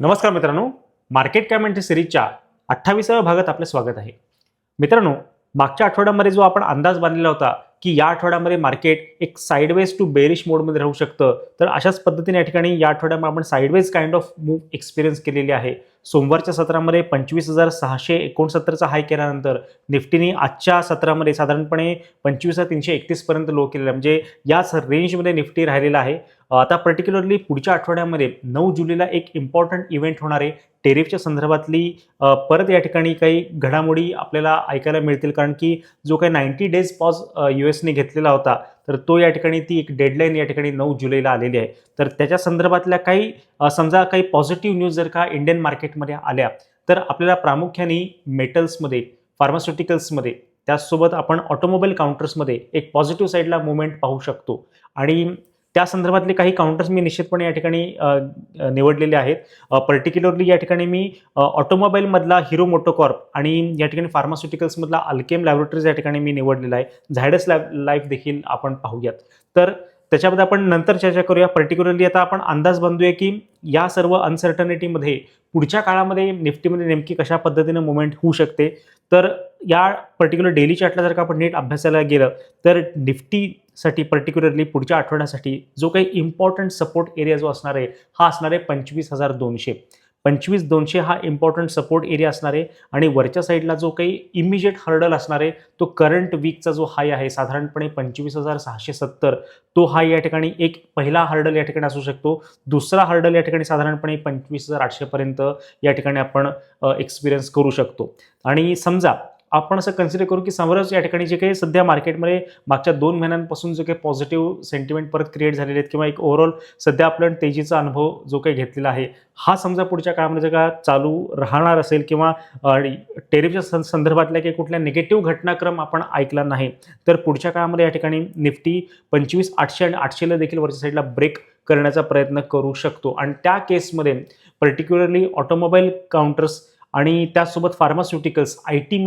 नमस्कार मित्रांनो मार्केट काय सिरीजच्या अठ्ठावीसाव्या भागात आपलं स्वागत आहे. मित्रांनो मागच्या आठवड्यामध्ये जो आपण अंदाज बांधलेला होता की या आठवड्यामध्ये मार्केट एक साईडवेज टू बेरिश मोडमध्ये राहू शकतं तर अशाच पद्धतीने या ठिकाणी या आठवड्यामध्ये आपण sideways kind of move experience केलेली आहे. सोमवारच्या सत्रामध्ये पंचवीस हजार सहाशे एकोणसत्तरचा हाय केल्यानंतर निफ्टीने आजच्या सत्रामध्ये साधारणपणे पंचवीस हजार तीनशे एकतीसपर्यंत लो केलेला आहे. म्हणजे याच रेंजमध्ये निफ्टी राहिलेला आहे. आता पर्टिक्युलरली पुढच्या आठवड्यामध्ये नऊ जुलैला एक इम्पॉर्टंट इव्हेंट होणार आहे. टेरिफच्या संदर्भातली परत या ठिकाणी काही घडामोडी आपल्याला ऐकायला मिळतील. कारण की जो काही नाईन्टी डेज पॉज यू एसने घेतलेला होता तर तो या ठिकाणी ती एक डेडलाईन या ठिकाणी नऊ जुलैला आलेली आहे. तर त्याच्या संदर्भातल्या काही समजा काही पॉझिटिव्ह न्यूज जर का इंडियन मार्केटमध्ये आल्या तर आपल्याला प्रामुख्याने मेटल्समध्ये फार्मास्युटिकल्समध्ये त्याचसोबत आपण ऑटोमोबाईल काउंटर्समध्ये एक पॉझिटिव्ह साईडला मुवमेंट पाहू शकतो. आणि त्या संदर्भातले काही काउंटर्स मी निश्चितपणे या ठिकाणी निवडलेले आहेत. पर्टिक्युलरली या ठिकाणी मी ऑटोमोबाईलमधला हिरो मोटोकॉर्प आणि या ठिकाणी फार्मास्युटिकल्समधला अल्केम लॅबोरेटरीज या ठिकाणी मी निवडलेला आहे. झायडस लॅब लाईफ देखील आपण पाहूयात. तर त्याच्यामध्ये आपण नंतर चर्चा करूया. पर्टिक्युलरली आता आपण अंदाज बांधूया की या सर्व अनसर्टनिटीमध्ये पुढच्या काळामध्ये निफ्टीमध्ये नेमकी कशा पद्धतीने मुवमेंट होऊ शकते? तर या पर्टिक्युलर डेली चार्टला जर का आपण नीट अभ्यासायला गेलं तर निफ्टी साठी पर्टिक्युलरली पुढच्या आठवड्यासाठी जो काही इम्पॉर्टंट सपोर्ट एरिया जो असणार आहे हा असणार आहे पंचवीस हजार दोनशे. पंचवीस दोनशे हा इम्पॉर्टंट सपोर्ट एरिया असणार आहे आणि वरच्या साईडला जो काही इमिजिएट हर्डल असणार आहे तो करंट वीकचा जो हाय आहे साधारणपणे पंचवीस हजार सहाशे सत्तर तो हा या ठिकाणी एक पहिला हर्डल या ठिकाणी असू शकतो. दुसरा हर्डल या ठिकाणी साधारणपणे पंचवीस हजार आठशेपर्यंत या ठिकाणी आपण एक्सपिरियन्स करू शकतो. आणि समजा आपण असं कन्सिडर करू की समोरच या ठिकाणी जे काही सध्या मार्केटमध्ये मागच्या दोन महिन्यांपासून जो काही पॉझिटिव्ह सेंटिमेंट परत क्रिएट झालेले आहेत किंवा एक ओव्हरऑल सध्या आपण तेजीचा अनुभव जो काही घेतलेला आहे हा समजा पुढच्या काळामध्ये जर का चालू राहणार असेल किंवा टेरिफच्या सं संदर्भातल्या काही कुठल्या निगेटिव्ह घटनाक्रम आपण ऐकला नाही तर पुढच्या काळामध्ये या ठिकाणी निफ्टी पंचवीस आठशे आणि आठशेला देखील वरच्या साईडला ब्रेक करण्याचा प्रयत्न करू शकतो. आणि त्या केसमध्ये पर्टिक्युलरली ऑटोमोबाईल काउंटर्स आणि त्याचसोबत फार्मास्युटिकल्स आय टी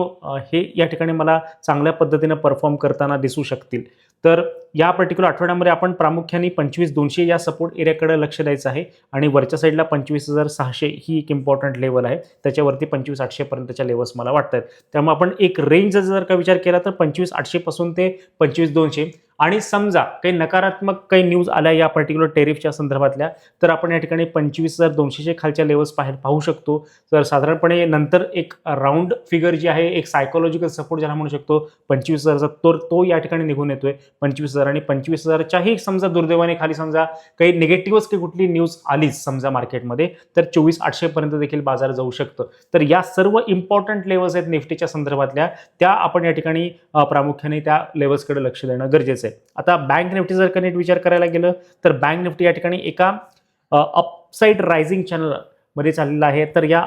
हे या ठिकाणी मला चांगल्या पद्धतीनं परफॉर्म करताना दिसू शकतील. तर या पर्टिक्युलर आठवड्यामध्ये आपण प्रामुख्याने पंचवीस दोनशे या सपोर्ट एरियाकडे लक्ष द्यायचं आहे आणि वरच्या साईडला पंचवीस हजार सहाशे ही एक इम्पॉर्टंट लेवल आहे. त्याच्यावरती पंचवीस आठशेपर्यंतच्या लेवल्स मला वाटत आहेत त्यामुळे आपण एक रेंज जर का विचार केला तर पंचवीस आठशेपासून ते पंचवीस दोनशे. आणि समजा काही नकारात्मक काही न्यूज आल्या या पर्टिक्युलर टेरिफच्या संदर्भातल्या तर आपण या ठिकाणी पंचवीस हजार दोनशेच्या खालच्या लेवल्स बाहेर पाहू शकतो. तर साधारणपणे नंतर एक राऊंड फिगर जी आहे एक सायकोलॉजिकल सपोर्ट ज्याला म्हणू शकतो पंचवीस हजारचा तो तो या ठिकाणी निघून येतोय. पंचवीस हजार आणि पंचवीस हजारच्याही समजा दुर्दैवाने खाली समजा काही निगेटिव्हच काही कुठली न्यूज आलीच समजा मार्केटमध्ये तर चोवीस आठशेपर्यंत देखील बाजार जाऊ शकतं. तर या सर्व इम्पॉर्टंट लेवल्स आहेत निफ्टीच्या संदर्भातल्या त्या आपण या ठिकाणी प्रामुख्याने त्या लेवल्सकडे लक्ष देणं गरजेचं आहे. आता बँक निफ्टी जर का नीट विचार करायला गेलं तर बँक निफ्टी या ठिकाणी एका अपसाईड रायझिंग चॅनलमध्ये चाललेला आहे. तर या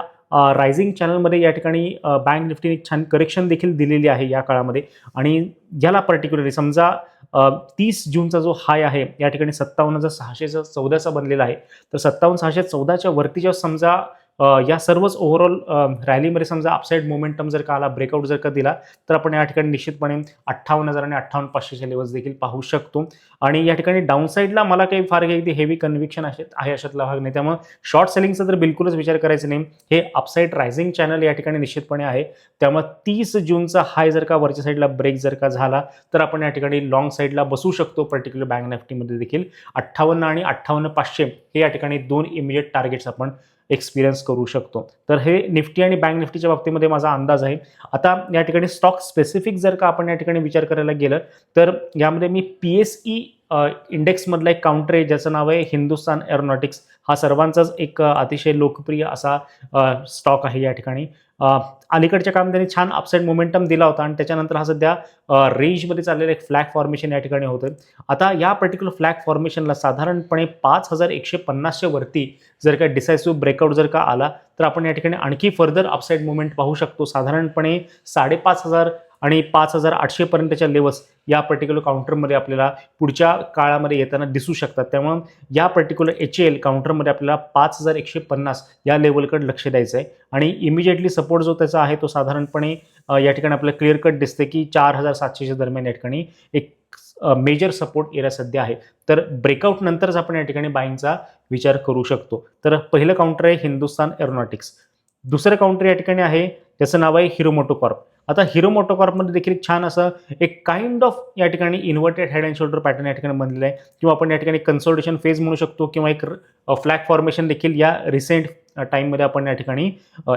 रायझिंग चॅनलमध्ये या ठिकाणी बँक निफ्टीने छान करेक्शन देखील दिलेली आहे या काळामध्ये. आणि ज्याला पर्टिक्युलरली समजा तीस जूनचा जो हाय आहे या ठिकाणी सत्तावन्न हजार सहाशेचा चौदाचा बनलेला आहे. तर सत्तावन्न सहाशे चौदाच्या वरती जेव्हा समजा या सर्वच ओव्हरऑल रॅलीमध्ये समजा अपसाईड मोमेंटम जर का आला ब्रेकआउट जर का दिला तर आपण या ठिकाणी निश्चितपणे अठ्ठावन्न हजार आणि अठ्ठावन्न पाचशेच्या लेवल्स देखील पाहू शकतो. आणि या ठिकाणी डाऊन साईडला मला काही फार काही हेवी कन्व्हिक्शन असे आहे अशातला भाग नाही. त्यामुळे शॉर्ट सेलिंगचा तर बिलकुलच विचार करायचा नाही. हे अपसाईड रायझिंग चॅनल या ठिकाणी निश्चितपणे आहे. त्यामुळे तीस जूनचा हाय जर का वरच्या साईडला ब्रेक जर का झाला तर आपण या ठिकाणी लॉंग साईडला बसू शकतो पर्टिक्युलर बँक निफ्टीमध्ये देखील. अठ्ठावन्न आणि अठ्ठावन्न पाचशे हे या ठिकाणी दोन इमिजिएट टार्गेट्स आपण एक्सपिरियन्स करू शकतो. तर हे निफ्टी आणि बँक निफ्टीच्या बाबतीमध्ये माझा अंदाज आहे. आता या ठिकाणी स्टॉक स्पेसिफिक जर का आपण या ठिकाणी विचार करायला गेलं तर यामध्ये मी पी एस ई इंडेक्समधला एक काउंटर आहे ज्याचं नाव आहे हिंदुस्तान एरोनॉटिक्स हा सर्वांचाच एक अतिशय लोकप्रिय असा स्टॉक आहे या ठिकाणी. अलीकडच्या काळात त्यांनी छान अपसाईड मोमेंटम दिला होता आणि त्याच्यानंतर हा सध्या रेंजमध्ये चाललेला एक फ्लॅग फॉर्मेशन या ठिकाणी होतं आता या पर्टिक्युलर फ्लॅग फॉर्मेशनला साधारणपणे पाच हजार एकशे पन्नासच्या वरती जर का डिसायसिव्ह ब्रेकआउट जर का आला तर आपण या ठिकाणी आणखी फर्दर अपसाईड मुवमेंट पाहू शकतो. साधारणपणे साडेपाच हजार आणि पाच हजार आठशेपर्यंतच्या लेवल्स या पर्टिक्युलर काउंटरमध्ये आपल्याला पुढच्या काळामध्ये येताना दिसू शकतात. त्यामुळं या पर्टिक्युलर एच एल काउंटरमध्ये आपल्याला पाच हजार एकशे पन्नास या लेवलकडे लक्ष द्यायचं आहे आणि इमिजिएटली सपोर्ट जो त्याचा आहे तो साधारणपणे या ठिकाणी आपल्याला क्लिअर कट दिसते की चार हजार सातशेच्या दरम्यान या ठिकाणी एक मेजर सपोर्ट एरिया सध्या आहे. तर ब्रेकआउट नंतरच आपण या ठिकाणी बाईंगचा विचार करू शकतो. तर पहिलं काउंटर आहे हिंदुस्तान एरोनॉटिक्स दुसरं काउंटर या ठिकाणी आहे त्याचं नाव आहे हिरो मोटोकॉर्प आता हिरो मोटोकॉर्पमध्ये देखील एक छान असं एक काइंड ऑफ या ठिकाणी inverted head and shoulder pattern या ठिकाणी बनलेलं आहे. किंवा आपण या ठिकाणी कन्सोल्टेशन फेज म्हणू शकतो किंवा एक फ्लॅग फॉर्मेशन देखील या रिसेंट टाईममध्ये आपण या ठिकाणी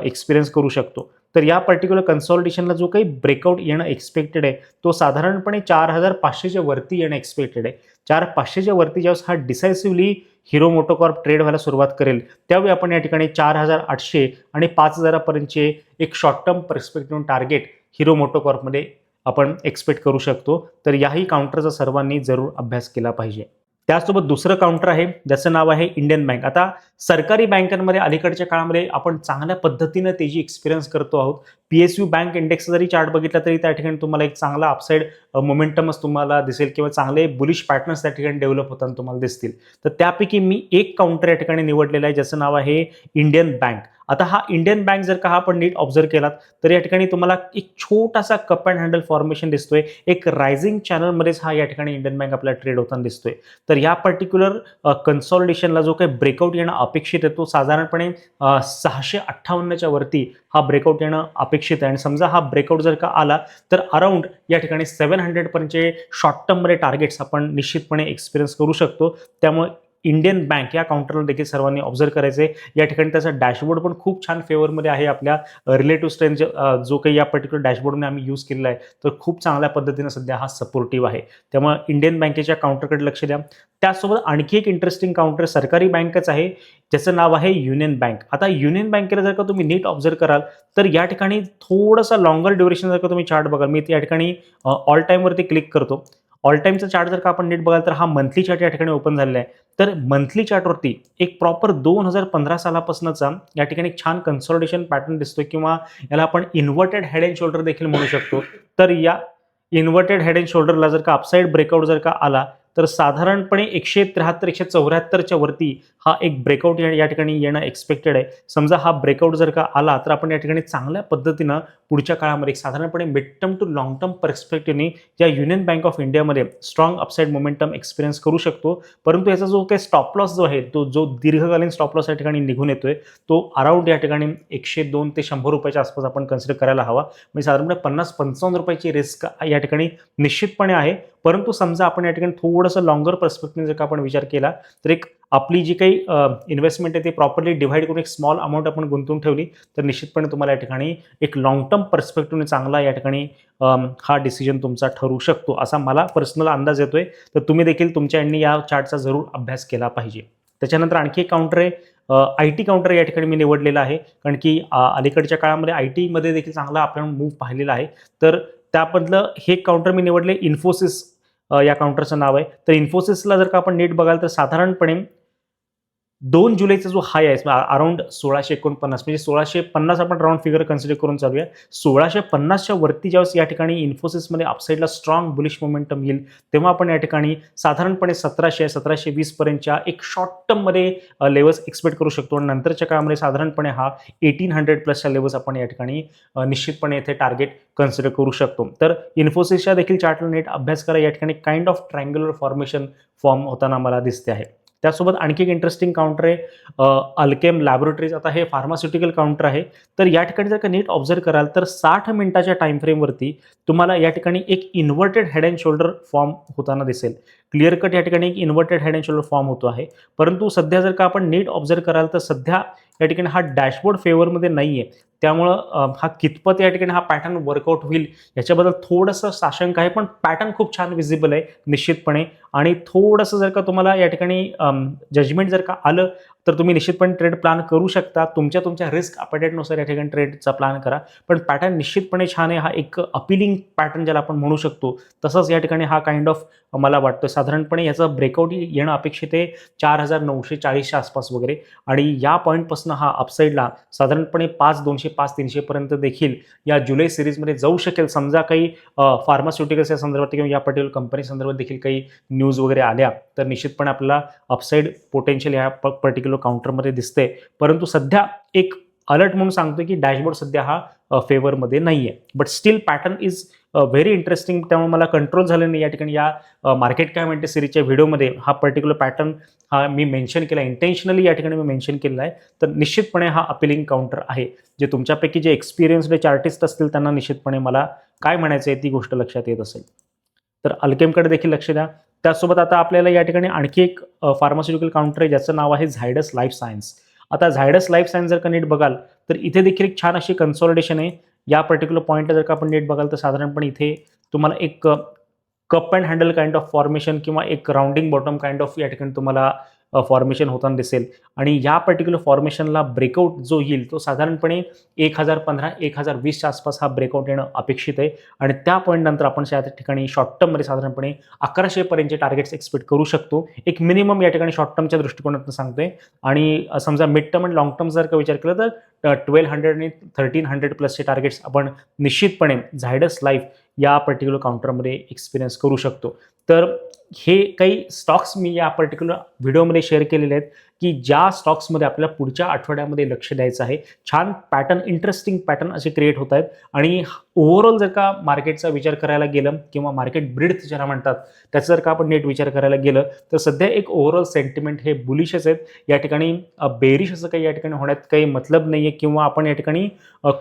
एक्सपिरियन्स करू शकतो. तर या पर्टिक्युलर कन्सॉल्टेशनला जो काही ब्रेकआउट येणं एक्सपेक्टेड आहे तो साधारणपणे चार हजार पाचशेच्या वरती येणं एक्सपेक्टेड आहे. चार पाचशेच्या वरती ज्यावेळेस हा डिसायसिव्हली हिरो मोटोकॉर्प ट्रेड व्हायला सुरुवात करेल त्यावेळी आपण या ठिकाणी चार हजार आठशे आणि पाच हजारापर्यंतचे एक short term perspective target Hero मोटोकॉर्पमध्ये आपण एक्सपेक्ट करू शकतो. तर याही काउंटरचा सर्वांनी जरूर अभ्यास केला पाहिजे. त्याचसोबत दुसरं काउंटर आहे ज्याचं नाव आहे इंडियन बँक आता सरकारी बँकांमध्ये अलीकडच्या काळामध्ये आपण चांगल्या पद्धतीनं तेजी एक्सपिरियन्स करतो आहोत P S U bank index जरी चार्ट बघितला तरी त्या ठिकाणी तुम्हाला एक चांगला अपसाईड मोमेंटमच तुम्हाला दिसेल किंवा चांगले बुलिश पॅटर्न्स त्या ठिकाणी डेव्हलप होताना तुम्हाला दिसतील. तर त्यापैकी मी एक काउंटर या ठिकाणी निवडलेला आहे ज्याचं नाव आहे इंडियन बँक आता हा इंडियन बँक जर का हा आपण नीट ऑब्झर्व केलात तर या ठिकाणी तुम्हाला एक छोटासा कप अँड हँडल फॉर्मेशन दिसतोय. एक रायझिंग चॅनलमध्येच हा या ठिकाणी इंडियन बँक आपला ट्रेड होताना दिसतोय. तर या पर्टिक्युलर कन्सॉल्टेशनला जो काही ब्रेकआउट येणं अपेक्षित आहे तो साधारणपणे सहाशे अठ्ठावन्नच्या वरती हा ब्रेकआउट येणं अपेक्षित आहे. आणि समजा हा ब्रेकआउट जर का आला तर अराउंड या ठिकाणी सेवन हंड्रेडपर्यंतचे शॉर्ट टर्ममध्ये टार्गेट्स आपण निश्चितपणे एक्सपिरियन्स करू शकतो. त्यामुळे इंडियन बँक या काउंटरला देखील सर्वांनी ऑब्झर्व करायचे या ठिकाणी त्याचा डॅशबोर्ड पण खूप छान फेवरमध्ये आहे आपल्या रिलेटिव्ह स्ट्रेंथ जो काही या पर्टिक्युलर डॅशबोर्डने आम्ही यूज केलेला आहे तर खूप चांगल्या पद्धतीने सध्या हा सपोर्टिव्ह आहे. त्यामुळे इंडियन बँकेच्या काउंटरकडे लक्ष द्या. त्यासोबत आणखी एक इंटरेस्टिंग काउंटर सरकारी बँकच आहे ज्याचं नाव आहे युनियन बँक आता युनियन बँकेला जर का तुम्ही नीट ऑब्झर्व कराल तर या ठिकाणी थोडंसं लॉंगर ड्युरेशन जर का तुम्ही चार्ट बघाल मी या ठिकाणी ऑल टाईमवरती क्लिक करतो. ऑल टाईमचा चार्ट जर का आपण नीट बघाल तर हा मंथली चार्ट या ठिकाणी ओपन झालेला आहे. तर मंथली चार्टवरती एक प्रॉपर दोन हजार पंधरा सालापासूनचा या ठिकाणी छान कन्सॉलिडेशन पॅटर्न दिसतोय किंवा याला आपण इन्व्हर्टेड हेड अँड शोल्डर देखील म्हणू शकतो. तर या इन्व्हर्टेड हेड अँड शोल्डरला जर का अपसाईड ब्रेकआउट जर का आला तर साधारणपणे एकशे त्र्याहत्तर एकशे चौऱ्याहत्तरच्या वरती हा एक ब्रेकआउट या ठिकाणी येणं एक्सपेक्टेड आहे. समजा हा ब्रेकआउट जर का आला तर आपण या ठिकाणी चांगल्या पद्धतीनं पुढच्या काळामध्ये साधारणपणे mid term to long term पर्स्पेक्टिव्हनी या युनियन बँक ऑफ इंडियामध्ये स्ट्रॉंग अपसाईड मोमेंटम एक्सपिरियन्स करू शकतो. परंतु याचा जो काही स्टॉप लॉस जो आहे तो जो दीर्घकालीन स्टॉप लॉस या ठिकाणी निघून येतोय तो अराउंड या ठिकाणी एकशे दोन ते शंभर रुपयाच्या आसपास आपण कन्सिडर करायला हवा. म्हणजे साधारणपणे पन्नास पंचावन्न रुपयाची रिस्क या ठिकाणी निश्चितपणे आहे. परंतु समजा आपण या ठिकाणी थोडंसं लॉंगर पर्स्पेक्टिव्ह जर का आपण विचार केला तर एक आपली जी काही इन्व्हेस्टमेंट आहे ती प्रॉपरली डिव्हाइड करून एक स्मॉल अमाऊंट आपण गुंतवून ठेवली तर निश्चितपणे तुम्हाला या ठिकाणी एक लॉंग टर्म पर्स्पेक्टिव्हने चांगला या ठिकाणी हा डिसिजन तुमचा ठरू शकतो असा मला पर्सनल अंदाज येतोय. तर तुम्ही देखील तुमच्या यांनी या चार्टचा जरूर अभ्यास केला पाहिजे. त्याच्यानंतर आणखी एक काउंटर आहे आय टी काउंटर या ठिकाणी मी निवडलेला आहे कारण की अलीकडच्या काळामध्ये आय टीमध्ये देखील चांगला आपण मूव्ह पाहिलेला आहे. तर त्यामधलं हे काउंटर मी निवडले इन्फोसिस या काउंटरचं नाव आहे. तर इन्फोसिसला जर का आपण नीट बघाल तर साधारणपणे दोन जुलैचा जो हाय आहे म्हणजे अराउंड सोळाशे एकोणपन्नास म्हणजे सोळाशे पन्नास आपण राऊंड फिगर कन्सिडर करून चालूया. सोळाशे पन्नासच्या वरती ज्यावेळेस या ठिकाणी इन्फोसिसमध्ये अपसाईडला स्ट्रॉंग बुलिश मोमेंटम येईल तेव्हा आपण या ठिकाणी साधारणपणे सतराशे सतराशे वीसपर्यंतच्या एक शॉर्ट टर्ममध्ये लेवल्स एक्सपेक्ट करू शकतो. आणि नंतरच्या काळामध्ये साधारणपणे हा एटीन हंड्रेड प्लसच्या लेवल्स आपण या ठिकाणी निश्चितपणे येथे टार्गेट कन्सिडर करू शकतो. तर इन्फोसिसच्या देखील चार्टल नेट अभ्यास करा. या ठिकाणी kind of triangular formation form होताना मला दिसते आहे. त्यासोबत आणखी एक इंटरेस्टिंग काउंटर आहे अल्केम लॅबोरेटरीज आता हे फार्मास्युटिकल काउंटर आहे. तर या ठिकाणी जर का नीट ऑब्झर्व कराल तर साठ मिनिटाच्या टाइम फ्रेमवरती तुम्हाला या ठिकाणी एक inverted head and shoulder form होताना दिसेल. क्लिअर कट या ठिकाणी एक inverted head and shoulder form होतो आहे. परंतु सध्या जर का आपण नीट ऑब्झर्व कराल तर सध्या या ठिकाणी हा डॅशबोर्ड फेवरमध्ये नाही आहे. त्यामुळं हा कितपत या ठिकाणी हा पॅटर्न वर्कआउट होईल याच्याबद्दल थोडंसं साशंक आहे पण पॅटर्न खूप छान विजिबल आहे निश्चितपणे. आणि थोडंसं जर का तुम्हाला या ठिकाणी जजमेंट जर का आलं तर तुम्ही निश्चितपणे ट्रेड प्लॅन करू शकता. तुमच्या तुमच्या रिस्क अपडेटनुसार या ठिकाणी ट्रेडचा प्लॅन करा. पण पॅटर्न निश्चितपणे छान आहे. हा एक अपिलिंग पॅटर्न ज्याला आपण म्हणू शकतो. तसंच या ठिकाणी हा काइंड ऑफ मला वाटतं साधारणपणे याचं ब्रेकआउट येणं अपेक्षित आहे चार हजार नऊशे चाळीसच्या आसपास वगैरे. आणि या पॉईंटपासून हा अपसाईडला साधारणपणे पाच दोनशे पाच तीनशेपर्यंत देखील या जुलै सिरीजमध्ये जाऊ शकेल. समजा काही फार्मास्युटिकल्स या संदर्भात किंवा या पर्टिक्युलर कंपनी संदर्भात देखील काही न्यूज वगैरे आल्या तर निश्चितपणे आपल्याला अपसाईड पोटेन्शियल या पर्टिक्युलर काउंटरमध्ये दिसते. परंतु सध्या एक अलर्ट म्हणून सांगतो की डॅशबोर्ड सध्या हा फेवरमध्ये नाही आहे but still pattern is very interesting त्यामुळे मला कंट्रोल झालं नाही. या ठिकाणी या मार्केट काय म्हणते सिरीजच्या व्हिडिओमध्ये हा पर्टिक्युलर पॅटर्न हा मी मेन्शन केला. इंटेन्शनली या ठिकाणी मी मेन्शन केलेला आहे. तर निश्चितपणे हा अपिलिंग काउंटर आहे. जे तुमच्यापैकी जे एक्सपिरियन्सड चार्टिस्ट असतील त्यांना निश्चितपणे मला काय म्हणायचं आहे ती गोष्ट लक्षात येत असेल. तर अल्केमकडे देखील लक्ष द्या. त्याचसोबत आता आपल्याला या ठिकाणी आणखी एक फार्मास्युटिकल काउंटर आहे ज्याचं नाव आहे झायडस लाईफ सायन्स आता झायडस लाईफ सायन्स जर का नीट बघाल तर इथे देखील एक छान अशी कन्सॉलिडेशन आहे. या पर्टिक्युलर पॉईंटला जर का आपण नीट बघाल तर साधारणपणे इथे तुम्हाला एक cup and handle kind of formation किंवा एक राउंडिंग बॉटम काइंड ऑफ या ठिकाणी तुम्हाला फॉर्मेशन होताना दिसेल. आणि या पर्टिक्युलर फॉर्मेशनला ब्रेकआउट जो येईल तो साधारणपणे एक हजार पंधरा एक हजार वीसच्या आसपास हा ब्रेकआउट येणं अपेक्षित आहे. आणि त्या पॉईंटनंतर आपण त्या ठिकाणी शॉर्ट टर्ममध्ये साधारणपणे अकराशेपर्यंतचे टार्गेट्स एक्सपेक्ट करू शकतो. एक मिनिमम या ठिकाणी शॉर्ट टर्मच्या दृष्टिकोनातून सांगतोय. आणि समजा मिड टर्म आणि लॉंग टर्म जर का विचार केला तर ट्वेल्व हंड्रेड आणि थर्टीन हंड्रेड प्लसचे टार्गेट्स आपण निश्चितपणे झायडस लाईफ या पर्टिक्युलर काउंटरमध्ये एक्सपिरियन्स करू शकतो. तर हे काही स्टॉक्स मी या पर्टिक्युलर व्हिडिओमध्ये शेअर केलेले आहेत. की ज्या स्टॉक्समध्ये आपल्याला पुढच्या आठवड्यामध्ये लक्ष द्यायचं आहे छान पॅटर्न इंटरेस्टिंग पॅटर्न असे क्रिएट होत आहेत. आणि ओव्हरऑल जर का मार्केटचा विचार करायला गेलं किंवा मार्केट ब्रिड ज्याला म्हणतात त्याचा जर का आपण नेट विचार करायला गेलं तर सध्या एक ओव्हरऑल सेंटिमेंट हे बुलिशच आहेत. या ठिकाणी बेरिश असं काही या ठिकाणी होण्यात काही मतलब नाही आहे किंवा आपण या ठिकाणी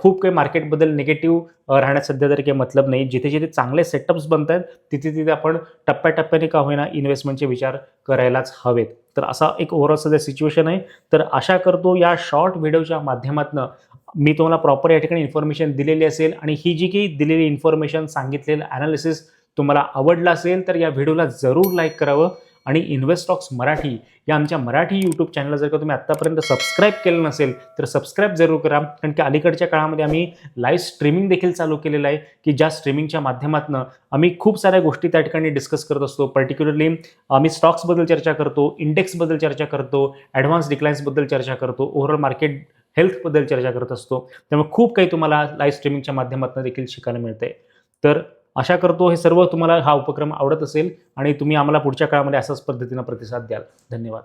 खूप काही मार्केटबद्दल निगेटिव्ह राहण्यात सध्या तरी काही मतलब नाही जिथे जिथे चांगले सेटअप्स बनत आहेत तिथे तिथे आपण टप्प्याटप्प्याने का होईना इन्व्हेस्टमेंटचे विचार करायलाच हवेत. तर असा एक ओव्हरऑल सध्या सिच्युएशन आहे. तर आशा करतो या शॉर्ट व्हिडिओच्या माध्यमातून मी तुम्हाला प्रॉपर या ठिकाणी इन्फॉर्मेशन दिलेली असेल आणि ही जी काही दिलेली इन्फॉर्मेशन सांगितलेलं ॲनालिसिस तुम्हाला आवडलं असेल तर या व्हिडिओला जरूर लाईक करावं. आणि इन्व्हेस्टॉक्स मराठी या आमच्या मराठी यूट्यूब चॅनलला जर का तुम्ही आत्तापर्यंत सबस्क्राईब केलं नसेल तर सबस्क्राईब जरूर करा. कारण की अलीकडच्या काळामध्ये आम्ही लाईव्ह स्ट्रीमिंग देखील चालू केलेलं आहे की ज्या स्ट्रीमिंगच्या माध्यमातून आम्ही खूप साऱ्या गोष्टी त्या ठिकाणी डिस्कस करत असतो. पर्टिक्युलरली आम्ही स्टॉक्सबद्दल चर्चा करतो इंडेक्सबद्दल चर्चा करतो ॲडव्हान्स डिक्लाइन्सबद्दल चर्चा करतो ओव्हरऑल मार्केट हेल्थबद्दल चर्चा करत असतो. त्यामुळे खूप काही तुम्हाला लाईव्ह स्ट्रीमिंगच्या माध्यमातून देखील शिकायला मिळते तर आशा करतो हे सर्व तुम्हाला हा उपक्रम आवडत असेल आणि तुम्ही आम्हाला पुढच्या काळामध्ये असंच पद्धतीनं प्रतिसाद द्याल. धन्यवाद.